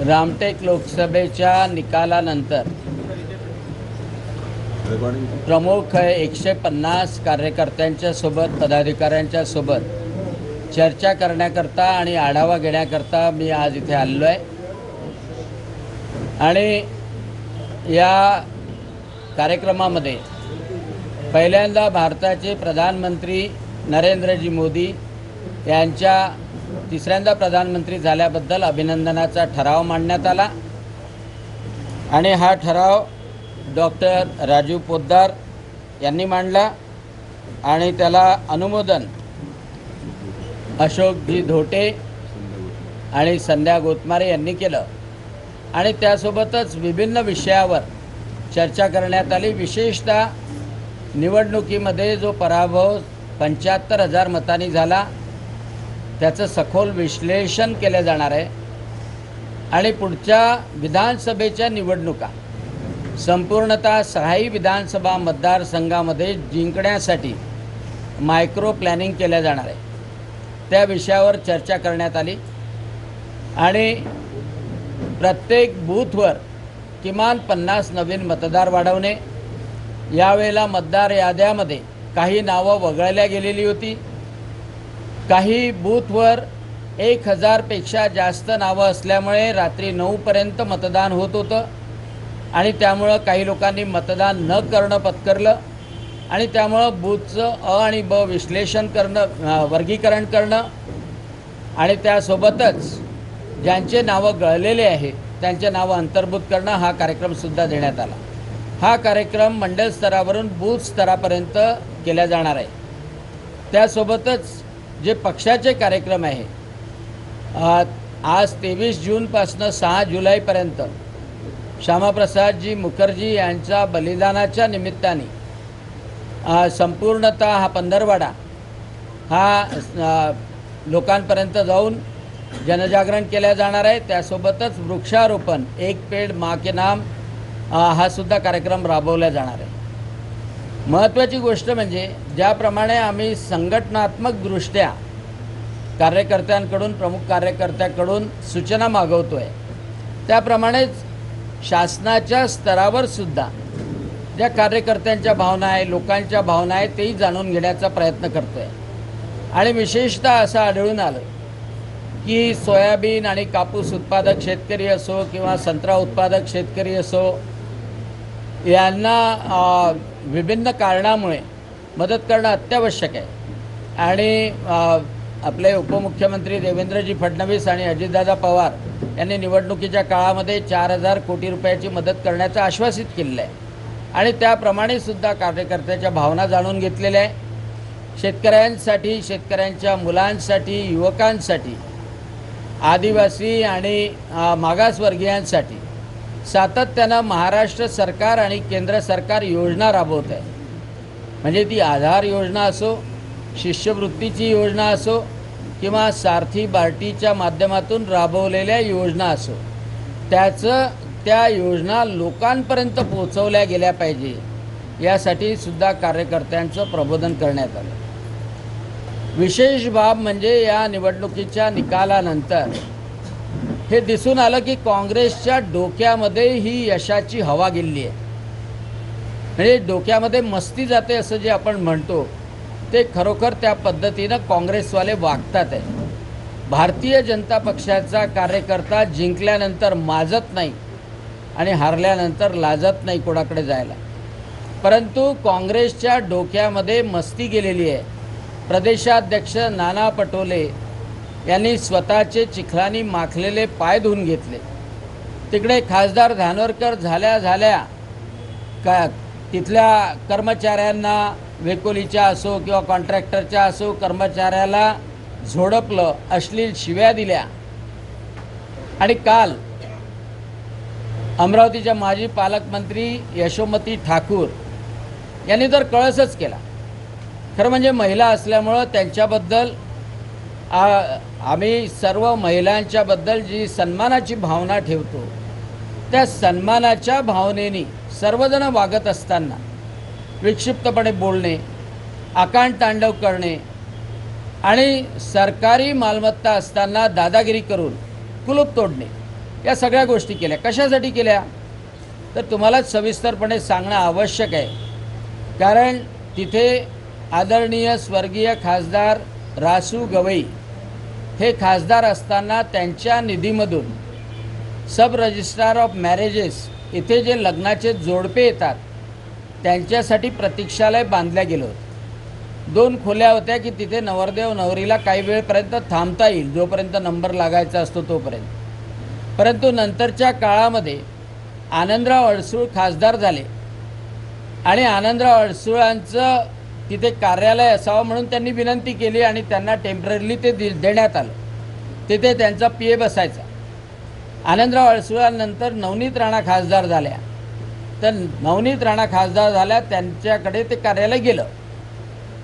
रामटेक लोकसभेच्या निकालानंतर प्रमुख एकशे पन्नास कार्यकर्त्यांच्या सोबत पदाधिकाऱ्यांच्या सोबत चर्चा करण्याकरता आणि आढावा घेण्याकरता मी आज इथे आलेलो आहे. आणि या कार्यक्रमामध्ये पहिल्यांदा भारताचे प्रधानमंत्री नरेंद्रजी मोदी यांच्या तिसऱ्यांदा प्रधानमंत्री झाल्याबद्दल अभिनंदनाचा ठराव मांडण्यात आला. आणि हा ठराव डॉक्टर राजीव पोद्दार यांनी मांडला. आणि त्याला अनुमोदन अशोकजी धोटे आणि संध्या गोतमारे यांनी केलं. आणि त्यासोबतच विभिन्न विषयावर चर्चा करण्यात आली. विशेषतः निवडणुकीमध्ये जो पराभव पंच्याहत्तर हजार मतांनी झाला त्याचं सखोल विश्लेषण केलं जाणार आहे. आणि पुढच्या विधानसभेच्या निवडणुका संपूर्णतः सहाही विधानसभा मतदारसंघामध्ये जिंकण्यासाठी मायक्रो प्लॅनिंग केलं जाणार आहे. त्या विषयावर चर्चा करण्यात आली. आणि प्रत्येक बूथवर किमान पन्नास नवीन मतदार वाढवणे यावेळेला मतदार याद्यामध्ये काही नावं वगळल्या गेलेली होती. काही बूथवर एक हजारपेक्षा जास्त नावं असल्यामुळे रात्री नऊपर्यंत मतदान होत होतं. आणि त्यामुळं काही लोकांनी मतदान न करणं पत्करलं. आणि त्यामुळं बूथचं अ आणि ब विश्लेषण करणं वर्गीकरण करणं. आणि त्यासोबतच ज्यांचे नावं गळलेले आहे त्यांचे नावं अंतर्भूत करणं हा कार्यक्रमसुद्धा देण्यात आला. हा कार्यक्रम मंडळ स्तरावरून बूथ स्तरापर्यंत केला जाणार आहे. त्यासोबतच जे पक्षाचे कार्यक्रम आहे. आज तेवीस जूनपासनं सहा जुलैपर्यंत श्यामाप्रसादजी मुखर्जी यांच्या बलिदानाच्या निमित्ताने संपूर्णतः हा पंधरवाडा हा लोकांपर्यंत जाऊन जनजागरण केल्या जाणार आहे. त्यासोबतच वृक्षारोपण एक पेड मा के नाम हा सुद्धा कार्यक्रम राबवला जाणार आहे. महत्त्वाची गोष्ट म्हणजे ज्याप्रमाणे आम्ही संघटनात्मकदृष्ट्या कार्यकर्त्यांकडून प्रमुख कार्यकर्त्याकडून सूचना मागवतो आहे त्याप्रमाणेच शासनाच्या स्तरावर सुद्धा ज्या कार्यकर्त्यांच्या भावना आहे लोकांच्या भावना आहे तेही जाणून घेण्याचा प्रयत्न करतो आहे आणि विशेषतः असं आढळून आलं की सोयाबीन आणि कापूस उत्पादक शेतकरी असो किंवा संत्रा उत्पादक शेतकरी असो यांना विभिन्न कारणामुळे मदत करणं अत्यावश्यक आहे. आणि आपले उपमुख्यमंत्री देवेंद्रजी फडणवीस आणि अजितदादा पवार यांनी निवडणुकीच्या काळामध्ये चार हजार कोटी रुपयाची मदत करण्याचं आश्वासित केलेलं आहे. आणि त्याप्रमाणे सुद्धा कार्यकर्त्याच्या भावना जाणून घेतलेल्या आहे. शेतकऱ्यांसाठी शेतकऱ्यांच्या मुलांसाठी युवकांसाठी आदिवासी आणि मागासवर्गीयांसाठी सातत्यानं महाराष्ट्र सरकार आणि केंद्र सरकार योजना राबवत आहे. म्हणजे ती आधार योजना असो शिष्यवृत्तीची योजना असो किंवा सारथी बार्टीच्या माध्यमातून राबवलेल्या योजना असो त्याचं त्या योजना लोकांपर्यंत पोचवल्या गेल्या पाहिजे यासाठी सुद्धा कार्यकर्त्यांचं प्रबोधन करण्यात आलं. विशेष बाब म्हणजे या निवडणुकीच्या निकालानंतर हे दिसून आलं की काँग्रेसच्या डोक्यामध्ये ही यशाची हवा गेली आहे. म्हणजे डोक्यामध्ये मस्ती जाते असं जे आपण म्हणतो ते खरोखर त्या पद्धतीनं काँग्रेसवाले वागतात आहे. भारतीय जनता पक्षाचा कार्यकर्ता जिंकल्यानंतर माजत नाही आणि हारल्यानंतर लाजत नाही कोणाकडे जायला. परंतु काँग्रेसच्या डोक्यामध्ये मस्ती गेलेली आहे. प्रदेशाध्यक्ष नाना पटोले यांनी स्वतःचे चिखलानी माखलेले पाय धुवून घेतले. तिकडे खासदार धानोरकर झाल्या झाल्या का तिथल्या कर्मचाऱ्यांना वेकोलीच्या असो किंवा कॉन्ट्रॅक्टरच्या असो कर्मचाऱ्याला झोडपलं अश्लील शिव्या दिल्या. आणि काल अमरावतीच्या माजी पालकमंत्री यशोमती ठाकूर यांनी तर कळसच केला. खरं म्हणजे महिला असल्यामुळं त्यांच्याबद्दल आ- आम्ही सर्व महिलांच्याबद्दल जी सन्मानाची भावना ठेवतो त्या सन्मानाच्या भावनेने सर्वजण वागत असताना विक्षिप्तपणे बोलणे आकांड तांडव करणे आणि सरकारी मालमत्ता असताना दादागिरी करून कुलूप तोडणे या सगळ्या गोष्टी केल्या. कशासाठी केल्या? तर तुम्हालाच सविस्तरपणे सांगणं आवश्यक आहे. कारण तिथे आदरणीय स्वर्गीय खासदार रासू गवई हे खासदार असताना त्यांच्या निधीमधून सब रजिस्ट्रार ऑफ मॅरेजेस इथे जे लग्नाचे जोडपे येतात त्यांच्यासाठी प्रतीक्षालय बांधल्या गेलं होतं. दोन खोल्या होत्या की तिथे नवरदेव नवरीला काही वेळपर्यंत थांबता येईल जोपर्यंत नंबर लागायचा असतो तोपर्यंत. परंतु नंतरच्या काळामध्ये आनंदराव अडसूळ खासदार झाले आणि आनंदराव अडसूळांचं तिथे कार्यालय असावं म्हणून त्यांनी विनंती केली आणि त्यांना टेम्पररीली ते दि देण्यात आलं. तिथे त्यांचा पी ए बसायचा. आनंदराव अडसूळानंतर नवनीत राणा खासदार झाल्या. तर नवनीत राणा खासदार झाल्या त्यांच्याकडे ते कार्यालय गेलं.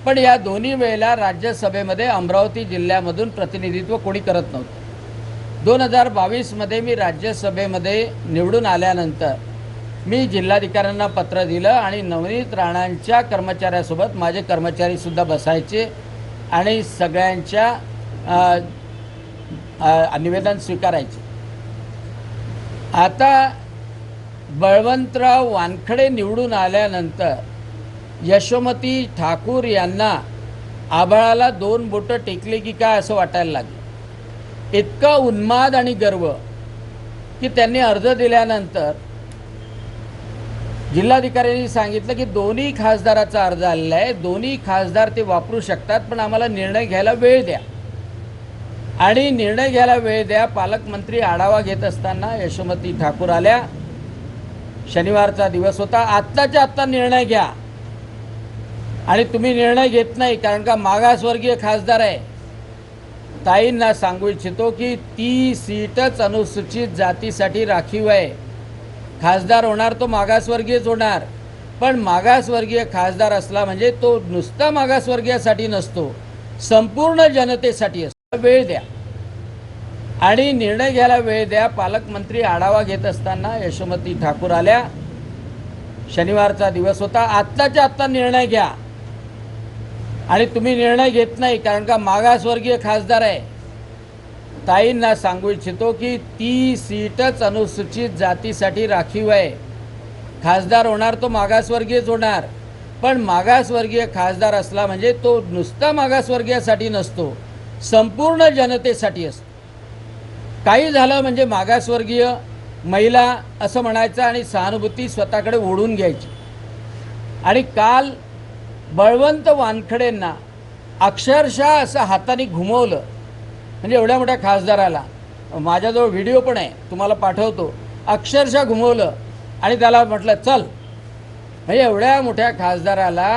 पण या दोन्ही वेळेला राज्यसभेमध्ये अमरावती जिल्ह्यामधून प्रतिनिधित्व कोणी करत नव्हतं. दोन हजार बावीसमध्ये मी राज्यसभेमध्ये निवडून आल्यानंतर मी जिल्हाधिकाऱ्यांना पत्र दिलं आणि नवनीत राणांच्या कर्मचाऱ्यासोबत माझे कर्मचारीसुद्धा बसायचे आणि सगळ्यांच्या निवेदन स्वीकारायचे. आता बळवंतराव वानखडे निवडून आल्यानंतर यशोमती ठाकूर यांना आभाळाला दोन बोटं टेकले की काय असं वाटायला लागलं. इतका उन्माद आणि गर्व की त्यांनी अर्ज दिल्यानंतर जिल्हाधिकाऱ्यांनी सांगितलं की दोन्ही खासदाराचा अर्ज आलेला आहे. दोन्ही खासदार ते वापरू शकतात पण आम्हाला निर्णय घ्यायला वेळ द्या. आणि निर्णय घ्यायला वेळ द्या पालकमंत्री आढावा घेत असताना यशोमती ठाकूर आल्या. शनिवारचा दिवस होता आत्ताच्या आत्ता निर्णय घ्या. आणि तुम्ही निर्णय घेत नाही कारण का मागासवर्गीय खासदार आहे. ताईंना सांगू इच्छितो की ती सीटच अनुसूचित जातीसाठी राखीव आहे. खासदार होणार तो मागासवर्गीयच होणार. पण मागासवर्गीय खासदार असला म्हणजे तो नुसता मागासवर्गीयासाठी नसतो संपूर्ण जनतेसाठी असतो. वेळ द्या. आणि निर्णय घ्यायला वेळ द्या. पालकमंत्री आढावा घेत असताना यशोमती ठाकूर आल्या. शनिवारचा दिवस होता. आत्ताच्या आत्ता निर्णय घ्या. आणि तुम्ही निर्णय घेत नाही कारण का मागासवर्गीय खासदार आहे. ताईंना सांगू इच्छितो की ती सीटच अनुसूचित जातीसाठी राखीव आहे. खासदार होणार तो मागासवर्गीयच होणार. पण मागासवर्गीय खासदार असला म्हणजे तो नुसता मागासवर्गीयासाठी नसतो संपूर्ण जनतेसाठी असतो. काही झालं म्हणजे मागासवर्गीय महिला असं म्हणायचं आणि सहानुभूती स्वतःकडे ओढून घ्यायची. आणि काल बळवंत वानखडेंना अक्षरशः असं हाताने घुमवलं. म्हणजे एवढ्या मोठ्या खासदाराला. माझ्याजवळ व्हिडिओ पण आहे तुम्हाला पाठवतो. अक्षरशः घुमवलं आणि त्याला म्हटलं चल. म्हणजे एवढ्या मोठ्या खासदाराला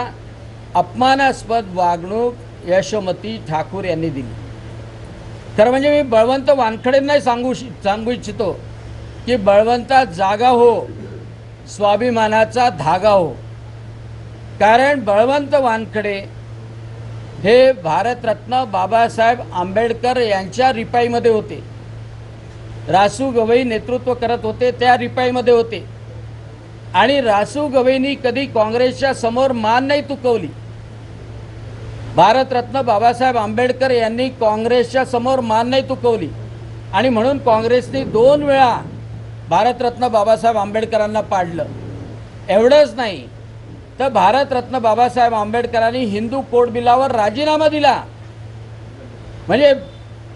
अपमानास्पद वागणूक यशोमती ठाकूर यांनी दिली. खरं म्हणजे मी बळवंत वानखडेंनाही सांगू सांगू इच्छितो की बळवंता जागा हो स्वाभिमानाचा धागा हो. कारण बळवंत वानखडे हे भारतरत्न बाबासाहेब आंबेडकर यांच्या रिपाईमध्ये होते. रासू गवई नेतृत्व करत होते त्या रिपाईमध्ये होते. आणि रासू गवईनी कधी काँग्रेसच्या समोर मान नाही तुकवली. भारतरत्न बाबासाहेब आंबेडकर यांनी काँग्रेसच्या समोर मान नाही तुकवली. आणि म्हणून काँग्रेसने दोन वेळा भारतरत्न बाबासाहेब आंबेडकरांना पाडलं. एवढंच नाही तर भारतरत्न बाबासाहेब आंबेडकरांनी हिंदू कोड बिलावर राजीनामा दिला. म्हणजे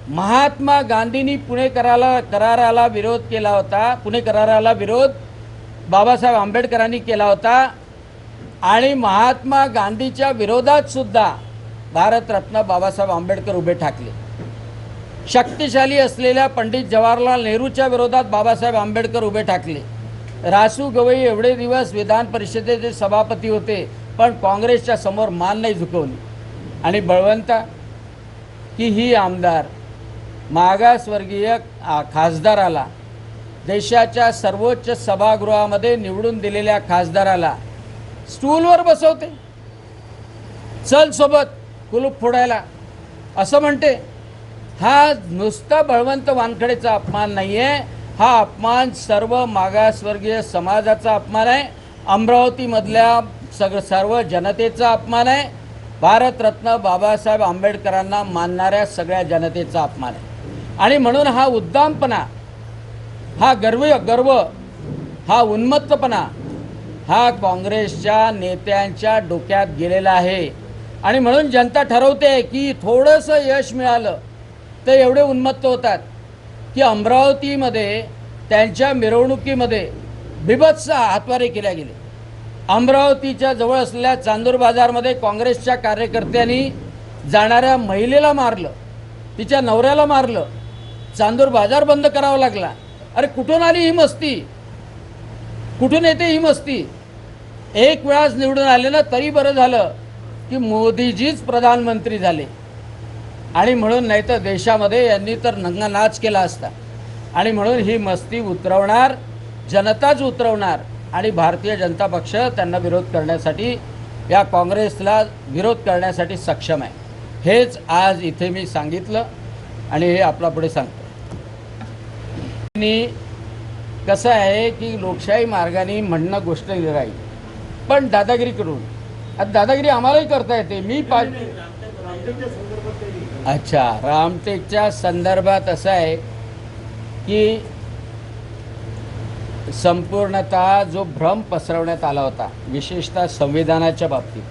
महात्मा गांधींनी पुणे कराला कराराला विरोध केला होता पुणे कराराला विरोध बाबासाहेब आंबेडकरांनी केला होता. आणि महात्मा गांधीच्या विरोधात सुद्धा भारतरत्न बाबासाहेब आंबेडकर उभे ठाकले. शक्तिशाली असलेल्या पंडित जवाहरलाल नेहरूच्या विरोधात बाबासाहेब आंबेडकर उभे ठाकले. रासू गवई एवढे दिवस विधान परिषदेचे सभापती होते पण काँग्रेसच्या समोर मान नाही झुकवली. आणि बळवंता की ही आमदार मागासवर्गीय खासदाराला देशाच्या सर्वोच्च सभागृहामध्ये निवडून दिलेल्या खासदाराला स्टूलवर बसवते. चल सोबत कुलूप फोडायला. असं म्हणते. हा नुसता बळवंत वानखडेचा अपमान नाही आहे हा अपमान सर्व मागासवर्गीय समाजाचा अपमान आहे. अमरावतीमधल्या सग सर्व जनतेचा अपमान आहे. भारतरत्न बाबासाहेब आंबेडकरांना मानणाऱ्या सगळ्या जनतेचा अपमान आहे. आणि म्हणून हा उद्दामपणा हा गर्व गर्व हा उन्मत्तपणा हा काँग्रेसच्या नेत्यांच्या डोक्यात गेलेला आहे. आणि म्हणून जनता ठरवते की थोडंसं यश मिळालं तर एवढे उन्मत्त होतात. की अमरावतीमध्ये त्यांच्या मिरवणुकीमध्ये बिभत्स हातवारे केल्या गेले. अमरावतीच्या जवळ असलेल्या चांदूर बाजारमध्ये काँग्रेसच्या कार्यकर्त्यांनी जाणाऱ्या महिलेला मारलं तिच्या नवऱ्याला मारलं चांदूर बाजार बंद करावा लागला. अरे कुठून आली ही मस्ती? कुठून येते ही मस्ती? एक वेळाच निवडून आले ना तरी बरं झालं की मोदीजीच प्रधानमंत्री झाले. आणि म्हणून नाही तर देशामध्ये यांनी तर नंगा नाच केला असता. आणि म्हणून ही मस्ती उतरवणार जनताच उतरवणार आणि भारतीय जनता पक्ष त्यांना विरोध करण्यासाठी या काँग्रेसला विरोध करण्यासाठी सक्षम आहे. हेच आज इथे मी सांगितलं आणि हे आपला पुढे सांगतो. कसं आहे की लोकशाही मार्गाने म्हणणं गोष्ट राहील पण दादागिरी करून आता दादागिरी आम्हालाही करता येते. मी पा अच्छा. रामटेकच्या संदर्भात असं आहे की संपूर्णतः जो भ्रम पसरवण्यात आला होता विशेषतः संविधानाच्या बाबतीत.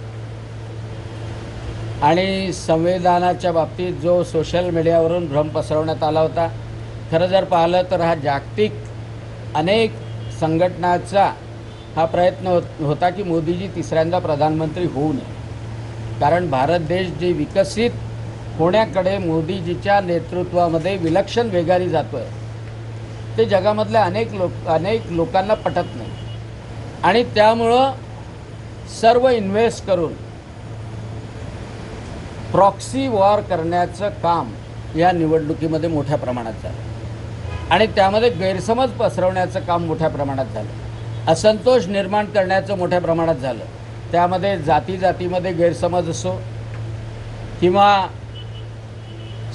आणि संविधानाच्या बाबतीत जो सोशल मीडियावरून भ्रम पसरवण्यात आला होता खरं जर पाहिलं तर हा जागतिक अनेक संघटनाचा हा प्रयत्न होत होता की मोदीजी तिसऱ्यांदा प्रधानमंत्री होऊ नये. कारण भारत देश जे विकसित होण्याकडे मोदीजीच्या नेतृत्वामध्ये विलक्षण वेगारी जातो आहे ते जगामधल्या अनेक लोक अनेक लोकांना पटत नाही. आणि त्यामुळं सर्व इन्व्हेस्ट करून प्रॉक्सी वॉर करण्याचं काम या निवडणुकीमध्ये मोठ्या प्रमाणात झालं. आणि त्यामध्ये गैरसमज पसरवण्याचं काम मोठ्या प्रमाणात झालं. असंतोष निर्माण करण्याचं मोठ्या प्रमाणात झालं. त्यामध्ये जाती जातीमध्ये गैरसमज असो किंवा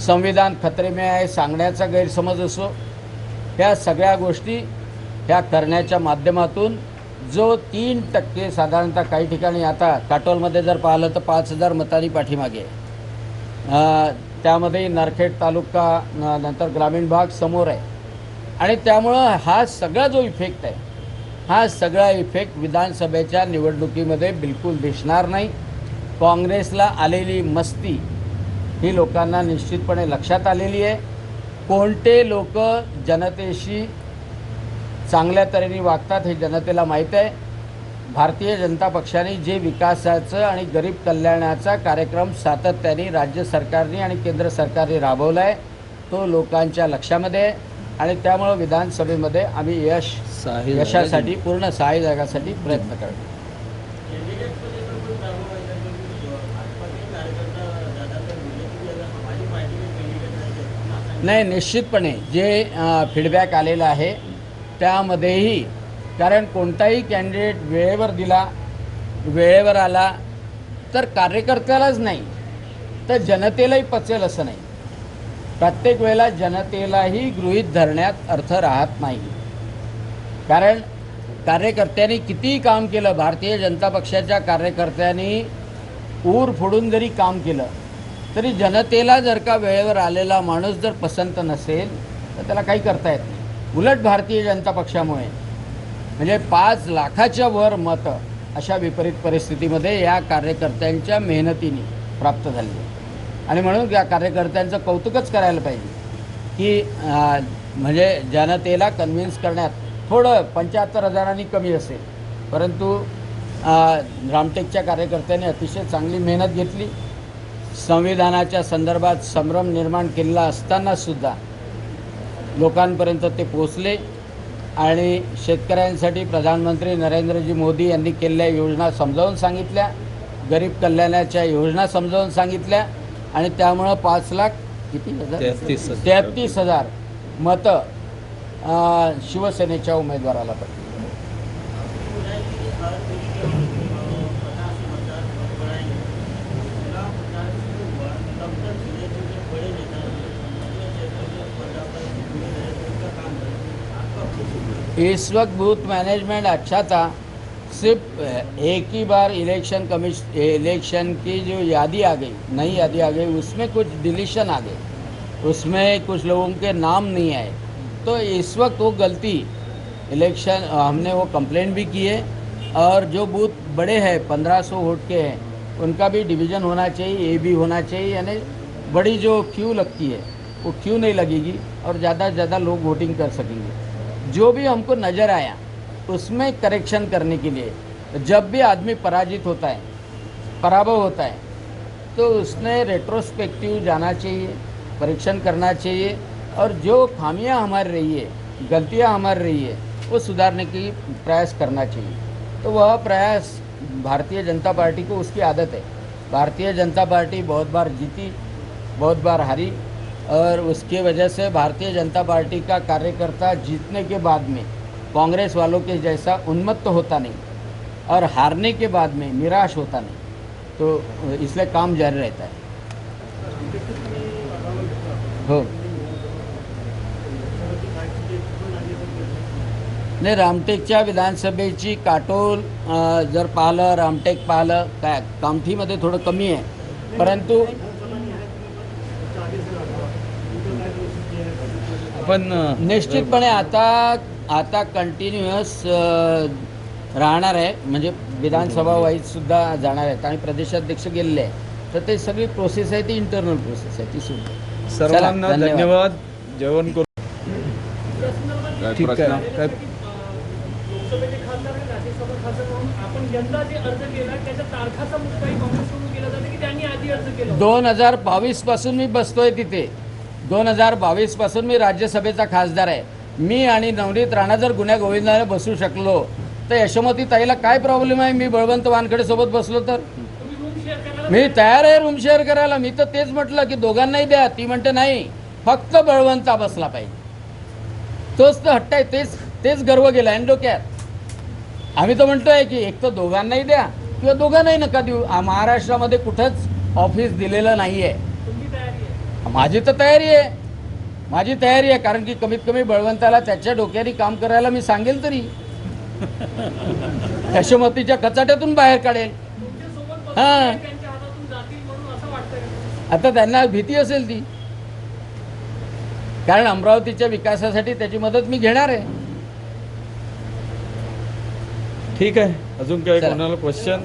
संविधान खतरे में आहे सांगण्याचा गैरसमज असो ह्या सगळ्या गोष्टी ह्या करण्याच्या माध्यमातून जो तीन टक्के साधारणतः काही ठिकाणी आता काटोलमध्ये जर पाहिलं तर पाच हजार मतांनी पाठीमागे त्यामध्ये नरखेड तालुका नंतर ग्रामीण भाग समोर आहे. आणि त्यामुळं हा सगळा जो इफेक्ट आहे हा सगळा इफेक्ट विधानसभेच्या निवडणुकीमध्ये बिलकुल दिसणार नाही. काँग्रेसला आलेली मस्ती ही लोकांना निश्चितपणे लक्षात आलेली आहे. कोणते लोक जनतेशी चांगल्या तऱ्हेने वागतात हे जनतेला माहीत आहे. भारतीय जनता पक्षाने जे विकासाचं आणि गरीब कल्याणाचा कार्यक्रम सातत्याने राज्य सरकारने आणि केंद्र सरकारने राबवला आहे तो लोकांच्या लक्षामध्ये आहे. आणि त्यामुळं विधानसभेमध्ये आम्ही यश यशासाठी पूर्ण सहाय्य जागासाठी प्रयत्न करतो नाही निश्चितपणे जे फीडबॅक आलेलं आहे त्यामध्येही कारण कोणताही कॅन्डिडेट वेळेवर दिला वेळेवर आला तर कार्यकर्त्यालाच नाही. तर जनतेलाही पचेल असं नाही. प्रत्येक वेळेला जनतेलाही गृहीत धरण्यात अर्थ राहत नाही. कारण कार्यकर्त्यांनी कितीही काम केलं भारतीय जनता पक्षाच्या कार्यकर्त्यांनी ऊर फोडून जरी काम केलं तरी जनतेला जर का वेळेवर आलेला माणूस जर पसंत नसेल तर त्याला काही करता येत नाही. उलट भारतीय जनता पक्षामुळे. म्हणजे पाच लाखाच्या वर मतं अशा विपरीत परिस्थितीमध्ये या कार्यकर्त्यांच्या मेहनतीने प्राप्त झाली आणि म्हणून या कार्यकर्त्यांचं कौतुकच करायला पाहिजे. की म्हणजे जनतेला कन्व्हिन्स करण्यात थोडं पंच्याहत्तर हजारांनी कमी असेल. परंतु रामटेकच्या कार्यकर्त्यांनी अतिशय चांगली मेहनत घेतली. संविधानाच्या संदर्भात संभ्रम निर्माण केलेला असतानासुद्धा लोकांपर्यंत ते पोचले आणि शेतकऱ्यांसाठी प्रधानमंत्री नरेंद्रजी मोदी यांनी केलेल्या योजना समजावून सांगितल्या गरीब कल्याणाच्या योजना समजावून सांगितल्या आणि त्यामुळं पाच लाख किती हजार? तेहतीस हजार. मतं शिवसेनेच्या उमेदवाराला पडली. इस वक्त बूथ मैनेजमेंट अच्छा था। सिर्फ़ एक ही बार इलेक्शन कमीश इलेक्शन की जो यादी आ गई, नई यादी आ गई, उसमें कुछ डिलीशन आ गए। उसमें कुछ लोगों के नाम नहीं आए। तो इस वक्त वो गलती इलेक्शन हमने वो कंप्लेंट भी की है। और जो बूथ बड़े हैं, पंद्रह सौ वोट के हैं, उनका भी डिवीज़न होना चाहिए ए भी होना चाहिए, यानी बड़ी जो क्यू लगती है, वो क्यू नहीं लगेगी और ज़्यादा से ज़्यादा लोग वोटिंग कर सकेंगे। जो भी हमको नज़र आया, उसमें करेक्शन करने के लिए, जब भी आदमी पराजित होता है, पराभव होता है तो उसने रेट्रोस्पेक्टिव जाना चाहिए, परीक्षण करना चाहिए, और जो खामियाँ हमारी रही है, गलतियाँ हमारी रही है, वो सुधारने की प्रयास करना चाहिए। तो वह प्रयास भारतीय जनता पार्टी को उसकी आदत है। भारतीय जनता पार्टी बहुत बार जीती, बहुत बार हारी और उसकी वजह से भारतीय जनता पार्टी का कार्यकर्ता जीतने के बाद में कांग्रेस वालों के जैसा उन्मत्त तो होता नहीं और हारने के बाद में निराश होता नहीं। तो इसलिए काम जारी रहता है। हो। नाही, रामटेकच्या विधानसभेची काटोल जर पाहिलं, रामटेक पाहिलं, काय, कामठीमध्ये थोडं कमी आहे. परंतु आपण अ, निश्चितपणे आता आता कंटिन्युअस राहणार आहे. म्हणजे विधानसभा वाईज सुद्धा जाणार आहेत. आणि प्रदेशाध्यक्ष गेलेले आहे तर ते सगळी प्रोसेस आहे ती इंटरनल प्रोसेस आहे ती सुद्धा सर्वांना धन्यवाद. जेवण करू. काय ठीक प्रश्न? आहे. काय? लोकसभेचे खासदार आणि राज्यसभा खासदार म्हणून आपण यंदा जे अर्ज केला त्याच्या तारखाचा मुद्दाही काँग्रेसकडून केला जातो की त्यांनी आधी अर्ज केला होता. दोन हजार बावीसपासून मी बसतोय तिथे. दोन हजार बावीसपासून मी राज्यसभेचा खासदार आहे. मी आणि नवनीत राणा जर गुन्ह्या गोविंदाने बसू शकलो तर यशोमती ताईला काय प्रॉब्लेम आहे? मी बळवंत वानखडे सोबत बसलो तर? मी तयार आहे रूम शेअर करायला. मी तर तेच म्हटलं की दोघांनाही द्या. ती म्हणते नाही फक्त बळवंता बसला पाहिजे. तोच तर हट्ट आहे. तेच तेच गर्व गेला आहे डोक्यात. आम्ही तर म्हणतोय की एक तर दोघांनाही द्या किंवा दोघांनाही नका देऊ. महाराष्ट्रामध्ये कुठंच ऑफिस दिलेलं नाही आहे माझी तर तयारी आहे. माझी तयारी आहे कारण की कमीत कमी बळवंताला त्याच्या डोक्याने काम करायला मी सांगेल तरी. यशोमतीच्या कचाट्यातून बाहेर काढेल. तुमच्यासोबत हां. बसून त्यांच्या हातातून जातील म्हणून असं वाटतंय. का? आता त्यांना भीती असेल ती. कारण अमरावतीच्या विकासासाठी त्याची मदत मी घेणार आहे. ठीक आहे. अजून काय चला. कोणाला क्वेश्चन